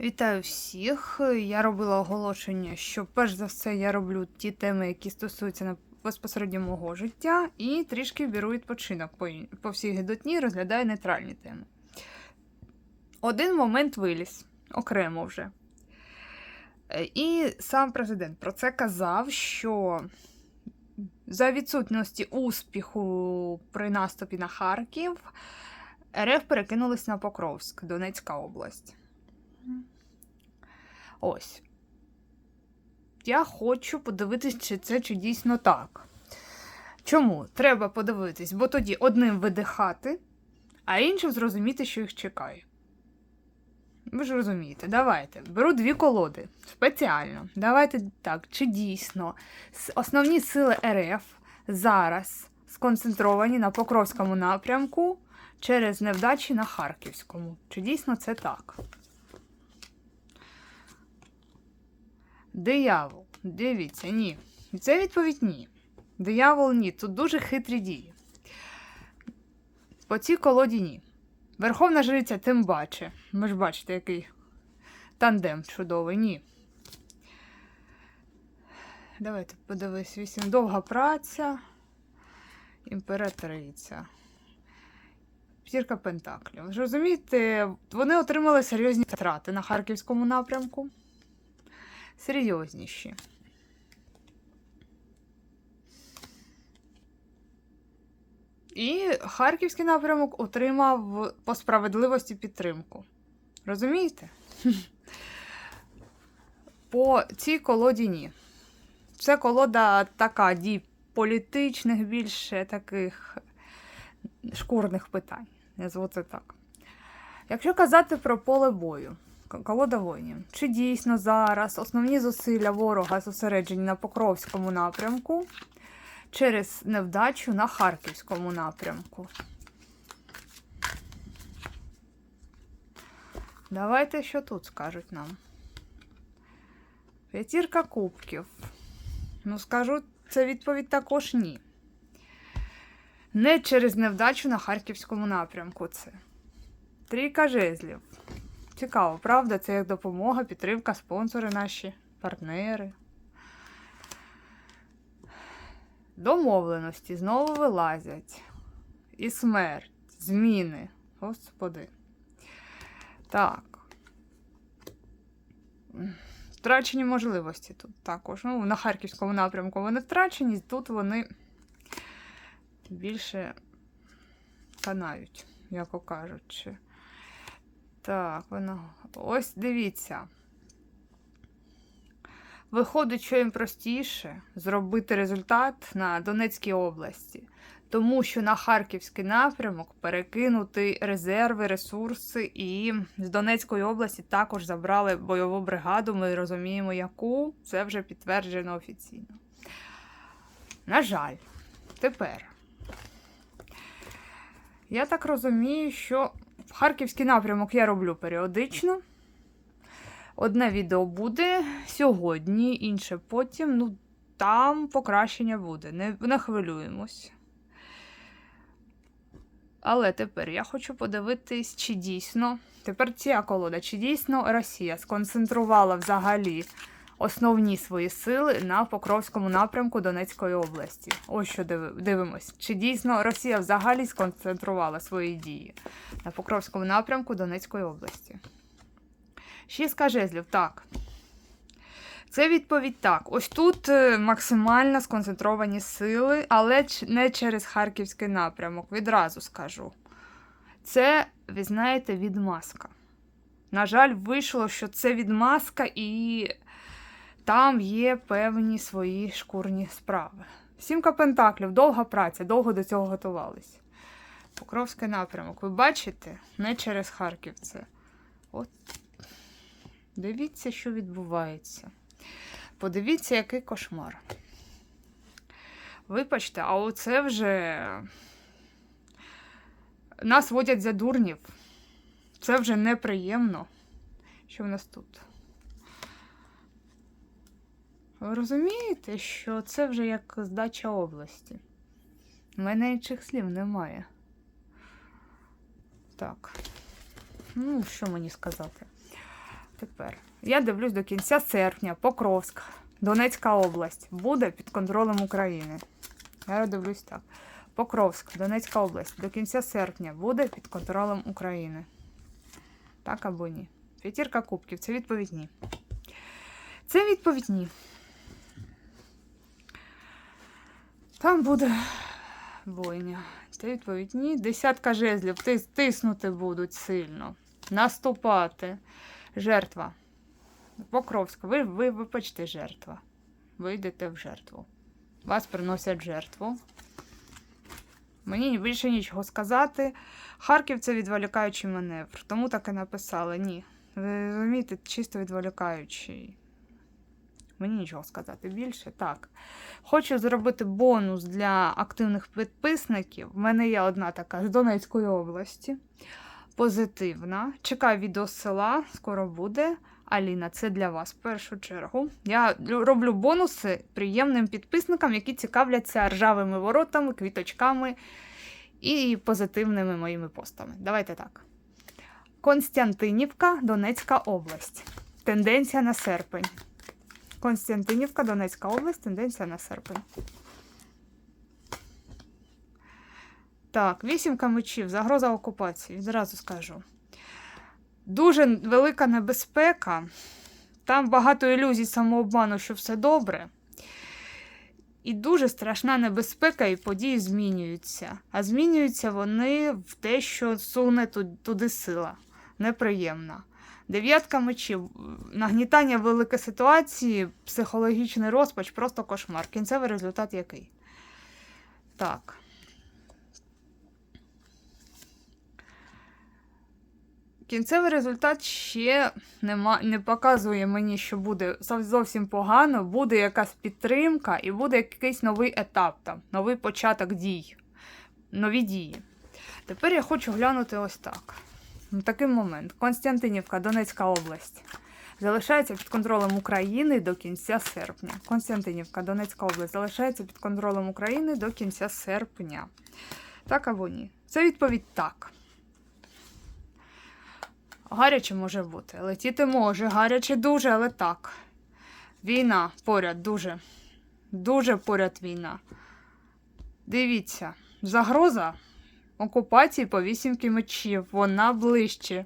Вітаю всіх. Я робила оголошення, що перш за все я роблю ті теми, які стосуються безпосередньо мого життя, і трішки беру відпочинок по, по всій гидотні, розглядаю нейтральні теми. Один момент виліз окремо вже. Е, І сам президент про це казав, що за відсутності успіху при наступі на Харків РФ перекинулись на Покровськ, Донецька область. Ось. Я хочу подивитись, чи це чи дійсно так. Чому? Треба подивитись, бо тоді одним видихати, а іншим зрозуміти, що їх чекає. Ви ж розумієте, давайте. Беру дві колоди спеціально. Давайте так, чи дійсно основні сили РФ зараз сконцентровані на Покровському напрямку через невдачі на Харківському. Чи дійсно це так? Диявол. Дивіться, ні. Це відповідь ні. Диявол ні. Тут дуже хитрі дії. По цій колоді ні. Верховна жриця тим бачить. Ви ж бачите, який тандем чудовий. Ні. Давайте подивись. Вісім. Довга праця. Імператриця. П'ірка Пентаклів. Розумієте, вони отримали серйозні втрати на харківському напрямку серйозніші. І Харківський напрямок отримав по справедливості підтримку. Розумієте? По цій колоді ні. Це колода така дій політичних, більше таких шкурних питань. Назву це так. Якщо казати про поле бою, колода воїнів, чи дійсно зараз основні зусилля ворога зосереджені на Покровському напрямку через невдачу на Харківському напрямку? Давайте, що тут скажуть нам. П'ятірка кубків. Ну, скажу, це відповідь також ні. Не через невдачу на Харківському напрямку це. Трійка жезлів. Цікаво, правда? Це як допомога, підтримка, спонсори наші, партнери. Домовленості знову вилазять. І смерть, зміни. Господи. Так. Втрачені можливості тут також. Ну, на Харківському напрямку вони втрачені, тут вони більше канають, яко кажучи. Так, воно. Ось дивіться. Виходить, що їм простіше зробити результат на Донецькій області, тому що на Харківський напрямок перекинути резерви, ресурси, і з Донецької області також забрали бойову бригаду. Ми розуміємо, яку це вже підтверджено офіційно. На жаль, тепер. Я так розумію, що Харківський напрямок я роблю періодично. Одне відео буде сьогодні, інше потім. Ну, там покращення буде. Не, не хвилюємось. Але тепер я хочу подивитись, чи дійсно. Тепер ця колода, чи дійсно Росія сконцентрувала взагалі основні свої сили на Покровському напрямку Донецької області. Ось що диви- дивимось. Чи дійсно Росія взагалі сконцентрувала свої дії на Покровському напрямку Донецької області? Шістка жезлів, так. Це відповідь так. Ось тут е, максимально сконцентровані сили, але не через Харківський напрямок. Відразу скажу. Це, ви знаєте, відмазка. На жаль, вийшло, що це відмазка, і там є певні свої шкурні справи. Сімка пентаклів, довга праця, довго до цього готувались. Покровський напрямок. Ви бачите? Не через Харків це. От Дивіться, що відбувається. Подивіться, який кошмар. Вибачте, а оце вже нас водять за дурнів. Це вже неприємно. Що в нас тут? Ви розумієте, що це вже як здача області? У мене інших слів немає. Так. Ну, що мені сказати? Тепер. Я дивлюсь до кінця серпня, Покровськ, Донецька область буде під контролем України. Я дивлюсь так. Покровськ, Донецька область до кінця серпня буде під контролем України. Так або ні. П'ятірка кубків. Це відповідь ні. Це відповідь ні. Там буде бойня. Це відповідь ні. Десятка жезлів. Тиснути будуть сильно. Наступати. Жертва. Покровськ. Ви, ви, ви почти жертва. Ви йдете в жертву. Вас приносять жертву. Мені більше нічого сказати. Харків це відволікаючий маневр. Тому так і написали. Ні. Ви розумієте, чисто відволікаючий. Мені нічого сказати більше. Так. Хочу зробити бонус для активних підписників. В мене є одна така з Донецької області. Позитивна. Чекаю відео з села, скоро буде. Аліна, це для вас в першу чергу. Я роблю бонуси приємним підписникам, які цікавляться ржавими воротами, квіточками і позитивними моїми постами. Давайте так. Константинівка, Донецька область. Тенденція на серпень. Константинівка, Донецька область, тенденція на серпень. Так, вісімка мечів, загроза окупації, відразу скажу. Дуже велика небезпека. Там багато ілюзій самообману, що все добре. І дуже страшна небезпека, і події змінюються. А змінюються вони в те, що суне туди сила. Неприємна. Дев'ятка мечів, нагнітання великої ситуації, психологічний розпач, просто кошмар. Кінцевий результат який? Так. Кінцевий результат ще нема, не показує мені, що буде зовсім погано, буде якась підтримка і буде якийсь новий етап, там, новий початок дій, нові дії. Тепер я хочу глянути ось так. Ну, Такий момент. Константинівка, Донецька область. Залишається під контролем України до кінця серпня. Константинівка, Донецька область залишається під контролем України до кінця серпня. Так або ні? Це відповідь так. Гаряче може бути. Летіти може, гаряче дуже, але так. Війна поряд, дуже. Дуже поряд війна. Дивіться, загроза окупації по вісімки мечів. Вона ближче.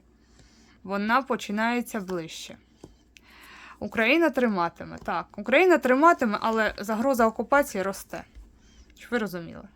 Вона починається ближче. Україна триматиме. Так, Україна триматиме, але загроза окупації росте. Щоб ви розуміли.